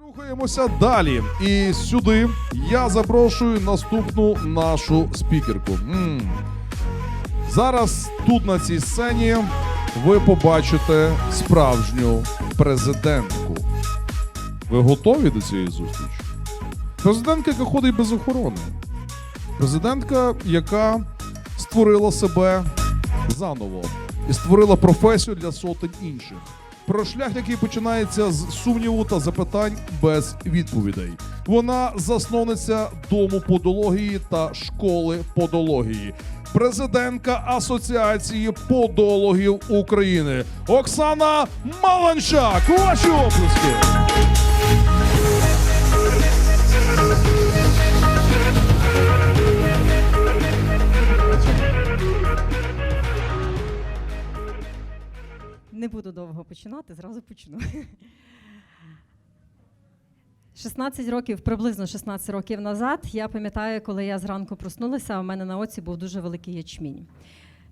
Рухаємося далі. І сюди я запрошую наступну нашу спікерку. М. Зараз тут на цій сцені ви побачите справжню президентку. Ви готові до цієї зустрічі? Президентка, яка ходить без охорони. Президентка, яка створила себе заново і створила професію для сотень інших. Про шлях, який починається з сумніву та запитань без відповідей. Вона засновниця дому подології та школи подології, президентка Асоціації подологів України Оксана Маланчак. Ваші оплески! Не буду довго починати, зразу почну. 16 років, приблизно 16 років назад, я пам'ятаю, коли я зранку проснулася, у мене на оці був дуже великий ячмінь.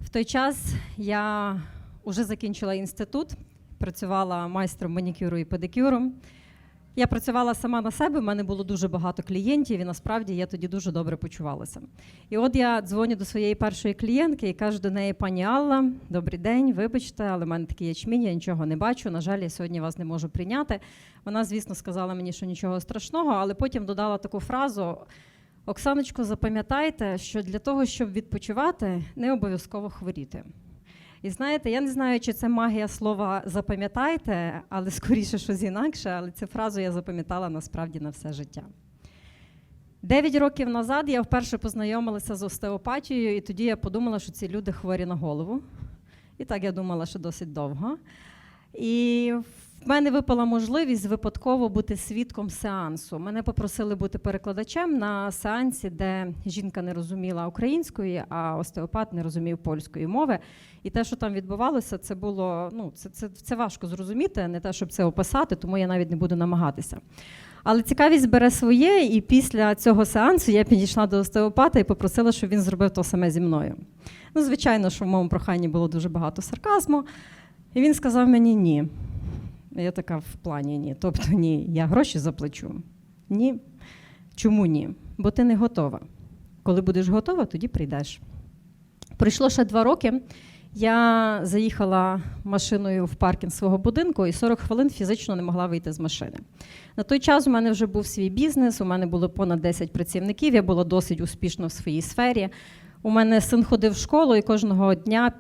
В той час я вже закінчила інститут, працювала майстром манікюру і педикюру. Я працювала сама на себе, в мене було дуже багато клієнтів, і насправді я тоді дуже добре почувалася. І от я дзвоню до своєї першої клієнтки і кажу до неї: пані Алла, добрий день, вибачте, але в мене такий ячмінь, я нічого не бачу. На жаль, я сьогодні вас не можу прийняти. Вона, звісно, сказала мені, що нічого страшного, але потім додала таку фразу: Оксаночко, запам'ятайте, що для того, щоб відпочивати, не обов'язково хворіти. І знаєте, я не знаю, чи це магія слова запам'ятайте, але скоріше щось інакше, але цю фразу я запам'ятала насправді на все життя. Дев'ять років назад я вперше познайомилася з остеопатією, і тоді я подумала, що ці люди хворі на голову. І так я думала, що досить довго. І в мене випала можливість випадково бути свідком сеансу. Мене попросили бути перекладачем на сеансі, де жінка не розуміла української, а остеопат не розумів польської мови. І те, що там відбувалося, це було ну, це, це, це важко зрозуміти, не те, щоб це описати, тому я навіть не буду намагатися. Але цікавість бере своє, і після цього сеансу я підійшла до остеопата і попросила, щоб він зробив те саме зі мною. Ну, звичайно, що в моєму проханні було дуже багато сарказму. І він сказав мені ні. Я така в плані ні. Тобто ні, я гроші заплачу. Ні. Чому ні? Бо ти не готова. Коли будеш готова, тоді прийдеш. Пройшло ще два роки. Я заїхала машиною в паркінг свого будинку і 40 хвилин фізично не могла вийти з машини. На той час у мене вже був свій бізнес, у мене було понад 10 працівників, я була досить успішна в своїй сфері. У мене син ходив в школу, і кожного дня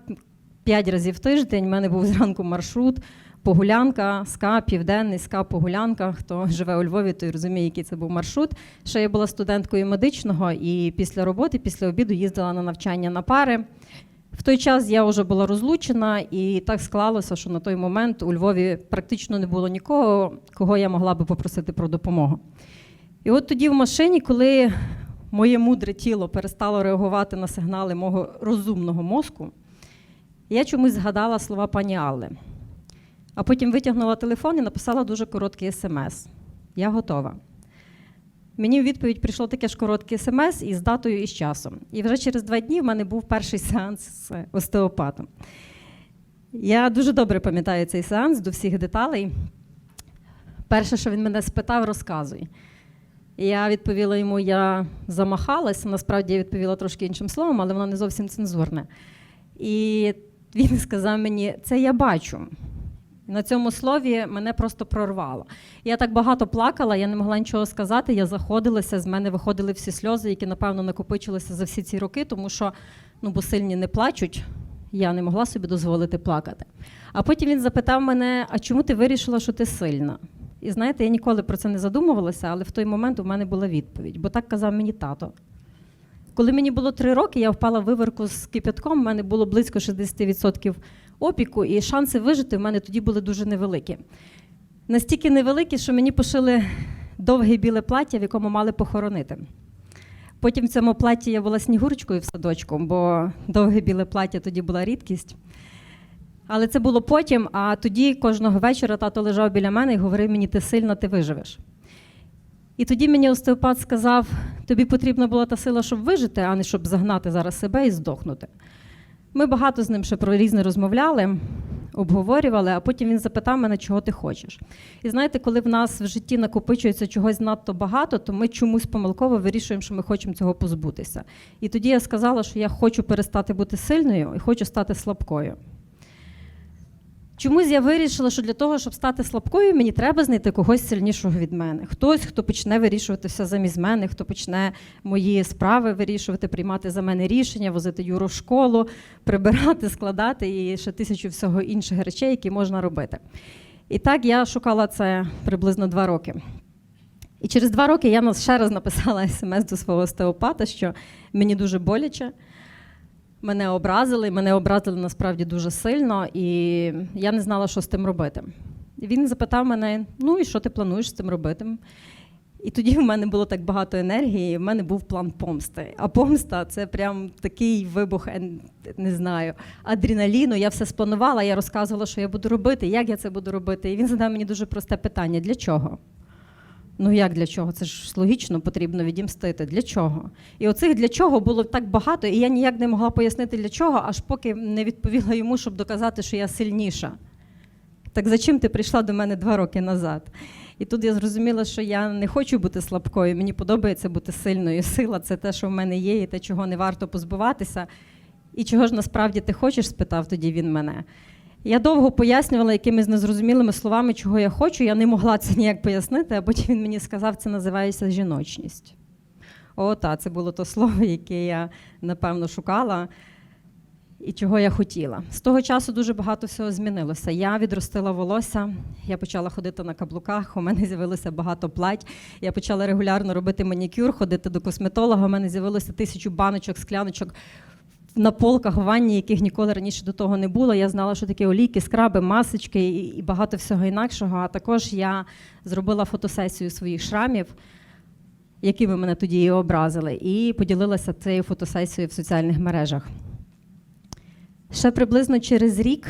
5 разів в тиждень в мене був зранку маршрут. Погулянка, СКА, Південний, СКА, Погулянка. Хто живе у Львові, той розуміє, який це був маршрут. Ще я була студенткою медичного і після роботи, після обіду їздила на навчання на пари. В той час я вже була розлучена, і так склалося, що на той момент у Львові практично не було нікого, кого я могла би попросити про допомогу. І от тоді в машині, коли моє мудре тіло перестало реагувати на сигнали мого розумного мозку, я чомусь згадала слова пані Алли. А потім витягнула телефон і написала дуже короткий смс. Я готова. Мені в відповідь прийшло таке ж коротке смс із датою і з часом. І вже через два дні в мене був перший сеанс з остеопатом. Я дуже добре пам'ятаю цей сеанс до всіх деталей. Перше, що він мене спитав, розказуй. Я відповіла йому, я замахалась. Насправді я відповіла трошки іншим словом, але воно не зовсім цензурне. І він сказав мені, це я бачу. На цьому слові мене просто прорвало. Я так багато плакала, я не могла нічого сказати. Я заходилася, з мене виходили всі сльози, які, напевно, накопичилися за всі ці роки, тому що ну, бо сильні не плачуть. Я не могла собі дозволити плакати. А потім він запитав мене: а чому ти вирішила, що ти сильна? І знаєте, я ніколи про це не задумувалася, але в той момент у мене була відповідь, бо так казав мені тато. Коли мені було три роки, я впала в виверку з кипятком, у мене було близько 60% опіку, і шанси вижити в мене тоді були дуже невеликі. Настільки невеликі, що мені пошили довге біле плаття, в якому мали похоронити. Потім в цьому платі я була снігурочкою в садочку, бо довге біле плаття тоді була рідкість. Але це було потім, а тоді кожного вечора тато лежав біля мене і говорив мені, ти сильна, ти виживеш. І тоді мені остеопат сказав: тобі потрібна була та сила, щоб вижити, а не щоб загнати зараз себе і здохнути. Ми багато з ним ще про різне розмовляли. обговорювали, а потім він запитав мене, чого ти хочеш. І знаєте, коли в нас в житті накопичується чогось надто багато, то ми чомусь помилково вирішуємо, що ми хочемо цього позбутися. І тоді я сказала, що я хочу перестати бути сильною і хочу стати слабкою. Чомусь я вирішила, що для того, щоб стати слабкою, мені треба знайти когось сильнішого від мене. Хтось, хто почне вирішувати все замість мене, хто почне мої справи вирішувати, приймати за мене рішення, возити Юру в школу, прибирати, складати і ще тисячу всього інших речей, які можна робити. І так я шукала це приблизно два роки. І через два роки я ще раз написала смс до свого остеопата, що мені дуже боляче. Мене образили, мене образили насправді дуже сильно, і я не знала, що з тим робити. Він запитав мене: ну і що ти плануєш з цим робити? І тоді в мене було так багато енергії, і в мене був план помсти. А помста це прям такий вибух, не знаю, адреналіну. Я все спланувала, я розказувала, що я буду робити, як я це буду робити. І він задав мені дуже просте питання: для чого? Ну як для чого? Це ж логічно, потрібно відімстити. Для чого? І оцих для чого було так багато, і я ніяк не могла пояснити для чого, аж поки не відповіла йому, щоб доказати, що я сильніша. Так за чим ти прийшла до мене два роки назад? І тут я зрозуміла, що я не хочу бути слабкою, мені подобається бути сильною. Сила це те, що в мене є, і те, чого не варто позбуватися. І чого ж насправді ти хочеш? спитав тоді він мене. Я довго пояснювала якимись незрозумілими словами, чого я хочу. Я не могла це ніяк пояснити, а потім він мені сказав, це називається жіночність. О, та, це було то слово, яке я напевно шукала і чого я хотіла. З того часу дуже багато всього змінилося. Я відростила волосся, я почала ходити на каблуках, у мене з'явилося багато плать. Я почала регулярно робити манікюр, ходити до косметолога. У мене з'явилося тисячу баночок, скляночок на полках в ванні, яких ніколи раніше до того не було. Я знала, що таке олійки, скраби, масочки і, багато всього інакшого. А також я зробила фотосесію своїх шрамів, якими мене тоді і образили, і поділилася цією фотосесією в соціальних мережах. Ще приблизно через рік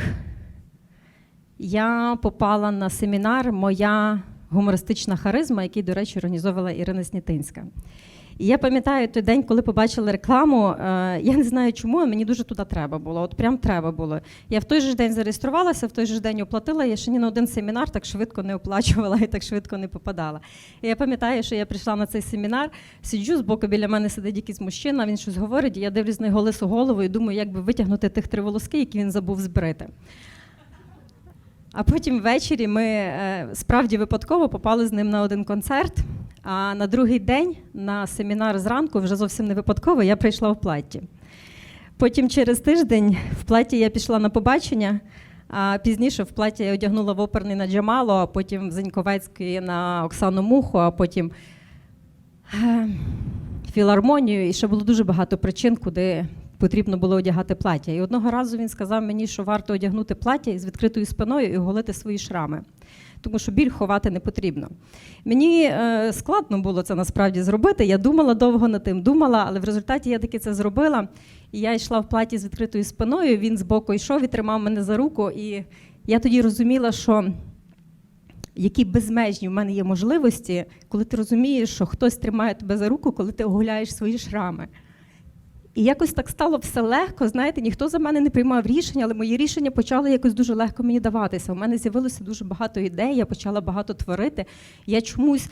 я попала на семінар Моя гумористична харизма, який, до речі, організовувала Ірина Снітинська. І я пам'ятаю той день, коли побачила рекламу. е, Я не знаю чому, а мені дуже туди треба було. От прям треба було. Я в той же день зареєструвалася, в той же день оплатила. Я ще ні на один семінар так швидко не оплачувала і так швидко не попадала. І я пам'ятаю, що я прийшла на цей семінар, сиджу збоку біля мене сидить якийсь мужчина, він щось говорить. і Я дивлюсь на його лису голову і думаю, як би витягнути тих три волоски, які він забув збрити. А потім ввечері ми е, справді випадково попали з ним на один концерт. А на другий день на семінар зранку, вже зовсім не випадково, я прийшла в платі. Потім через тиждень в платі я пішла на побачення, а пізніше в платі я одягнула в оперний на Джамалу, а потім в Заньковецької на Оксану Муху, а потім е, філармонію. І ще було дуже багато причин, куди потрібно було одягати плаття. І одного разу він сказав мені, що варто одягнути плаття з відкритою спиною і оголити свої шрами, тому що біль ховати не потрібно. Мені е, складно було це насправді зробити. Я думала довго над тим, думала, але в результаті я таки це зробила. І я йшла в платі з відкритою спиною. Він збоку йшов і тримав мене за руку. І я тоді розуміла, що які безмежні в мене є можливості, коли ти розумієш, що хтось тримає тебе за руку, коли ти оголяєш свої шрами. І якось так стало все легко. Знаєте, ніхто за мене не приймав рішення, але мої рішення почали якось дуже легко мені даватися. У мене з'явилося дуже багато ідей, я почала багато творити. Я чомусь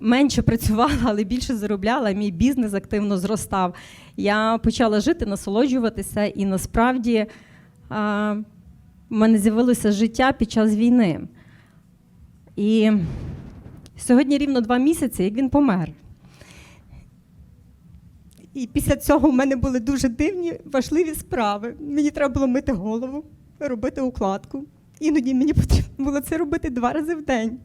менше працювала, але більше заробляла. Мій бізнес активно зростав. Я почала жити, насолоджуватися, і насправді а, в мене з'явилося життя під час війни. І сьогодні рівно два місяці, як він помер. І після цього в мене були дуже дивні, важливі справи. Мені треба було мити голову, робити укладку. Іноді мені потрібно було це робити два рази в день.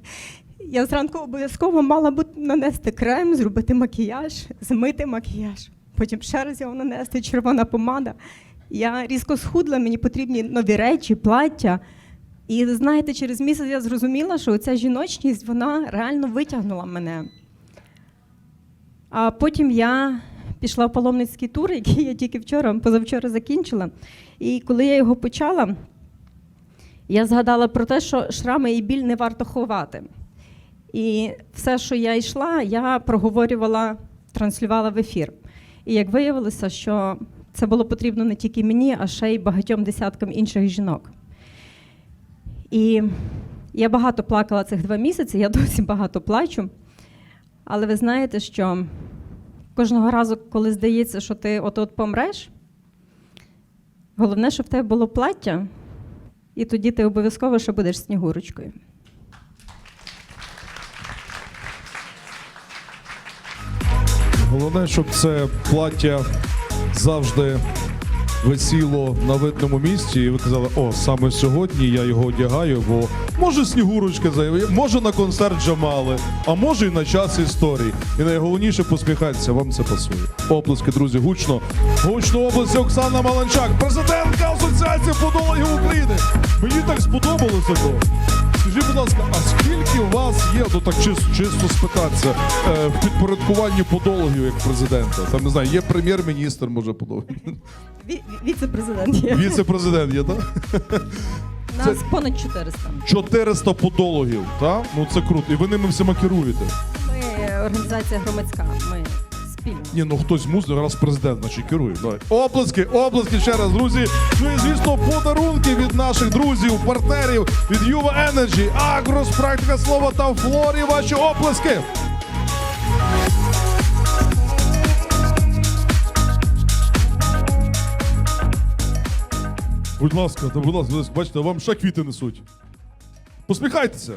Я зранку обов'язково мала б нанести крем, зробити макіяж, змити макіяж. Потім ще раз його нанести, червона помада. Я різко схудла, мені потрібні нові речі, плаття. І знаєте, через місяць я зрозуміла, що ця жіночність вона реально витягнула мене. А потім я пішла в паломницький тур, який я тільки вчора, позавчора закінчила. І коли я його почала, я згадала про те, що шрами і біль не варто ховати. І все, що я йшла, я проговорювала, транслювала в ефір. І як виявилося, що це було потрібно не тільки мені, а ще й багатьом десяткам інших жінок. І я багато плакала цих два місяці, я досі багато плачу. Але ви знаєте, що кожного разу, коли здається, що ти от-от помреш, головне, щоб в тебе було плаття, і тоді ти обов'язково ще будеш снігурочкою. Головне, щоб це плаття завжди висіло на видному місці, і ви казали, о, саме сьогодні я його одягаю, бо може снігурочка заявив, може на концерт Джамали, а може і на час історії. І найголовніше посміхатися, вам це пасує. Оплески, друзі, гучно. Гучно області Оксана Маланчак, президентка Асоціації подологів України. Мені так сподобалося то. Скажіть, будь ласка, а скільки у вас є, ну так чисто, чисто спитатися, е, в підпорядкуванні подологів як президента? Там не знаю, є прем'єр-міністр, може подологів. Віце-президент є. Віце-президент є, так? Нас понад 400. 400 подологів, так? Ну це круто. І ви ними всіма керуєте. Ми організація громадська. Ми спільно. Ні, ну хтось мусить, раз президент, значить керує. Давай. Оплески, оплески ще раз, друзі. Ну і звісно, подарунки від наших друзів, партнерів, від Юва Energy, Агрос, практика слова та флорі. Ваші оплески. Будь ласка, та будь ласка, бачите, вам ще квіти несуть. Посміхайтеся.